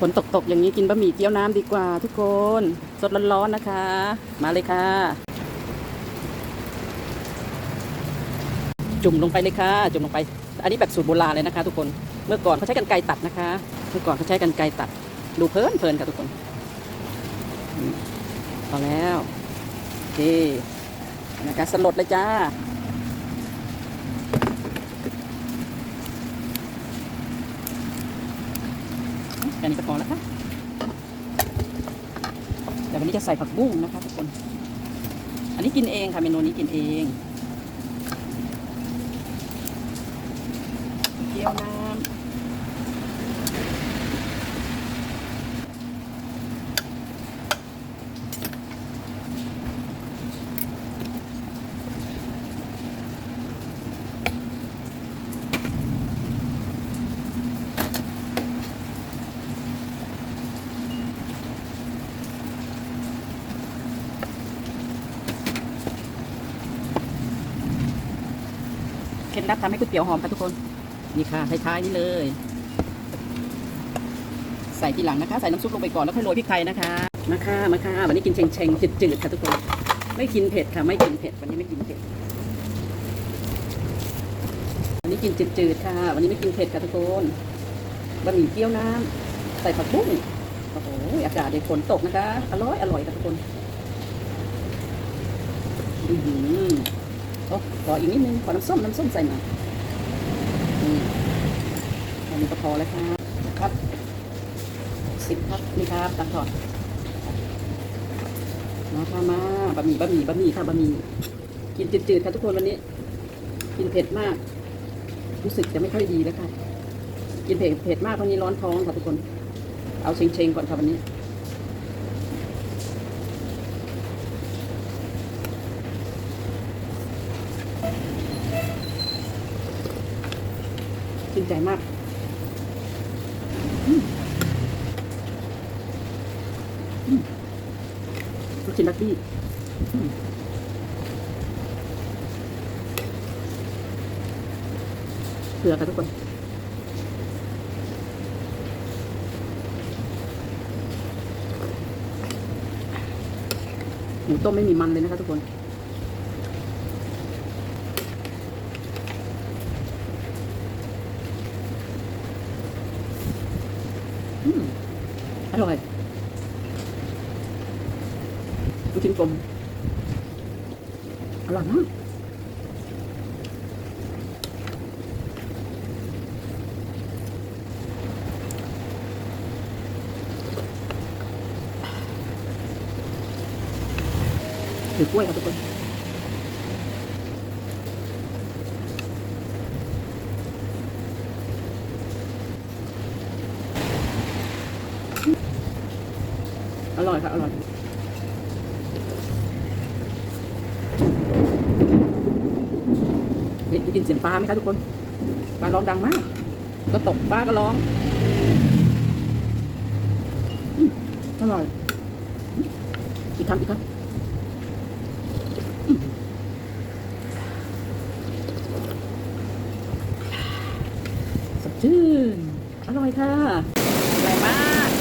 ฝนตกๆ อย่างนี้กินบะหมี่เกี๊ยวน้ำดีกว่าทุกคน สดร้อนๆนะคะ มาเลยค่ะ จุ่มลงไปเลยค่ะ จุ่มลงไป อันนี้แบบสูตรโบราณเลยนะคะ ทุกคนเมื่อก่อนเขาใช้กันไกรตัดนะคะ เมื่อก่อนเขาใช้กันไกรตัด ดูเพลินเพลินค่ะทุกคนพอแล้วโอเคนะคะสลดเลยจ้า แค่นี้ก็พอแล้วค่ะเดี๋ยววันนี้จะใส่ผักบุ้งนะคะทุกคน อันนี้กินเองค่ะเมนูนี้กินเองเกี๊ยวน้ำ เคล็ดลับทำให้ก๋วยเตี๋ยวหอมค่ะทุกคน นี่ค่ะท้ายๆนี่เลย ใส่ทีหลังนะคะ ใส่น้ำซุปลงไปก่อนแล้วค่อยโรยพริกไทยนะคะ มาค่ะมาค่ะวันนี้กินเชงเชงๆจืดๆค่ะทุกคน ไม่กินเผ็ดค่ะ ไม่กินเผ็ด วันนี้ไม่กินเผ็ด วันนี้กินจืดๆค่ะ วันนี้ไม่กินเผ็ดค่ะทุกคนบะหมี่เกี๊ยวน้ำใส่ผักบุ้งโอ้โหอากาศเด็กฝนตกนะคะ อร่อยอร่อยค่ะทุกคน อือ หือขออีกนิดนึง ขอน้ำส้ม น้ำส้มใส่หน่อยนี่อันนี้ก็พอแล้วครับ ครับ สิบครับ นี่ครับตังทอดมาค่ะมาบะหมี่บะหมี่บะหมี่ค่ะบะหมี่ กินจืดๆค่ะทุกคนวันนี้ กินเผ็ดมาก รู้สึกจะไม่ค่อยดีแล้วค่ะ กินเผ็ดเผ็ดมากวันนี้ร้อนท้องค่ะทุกคน เอาเชงๆก่อนค่ะวันนี้ ชื่นใจมากลูกชิ้นลักบี้เผือกค่ะทุกคนหมูต้มไม่มีมันเลยนะคะทุกคน อร่อยลูกชิ้นกลมอร่อยมากถือกล้วยครับทุกคน ร่อยค่ะ อร่อยได้ยินเสียงปลาไหมคะทุกคน ปลาร้องดังมาก ก็ตกปลาก็ร้อง อร่อย อีกคำอีกคำสดชื่นอร่อยค่ะอร่อยมาก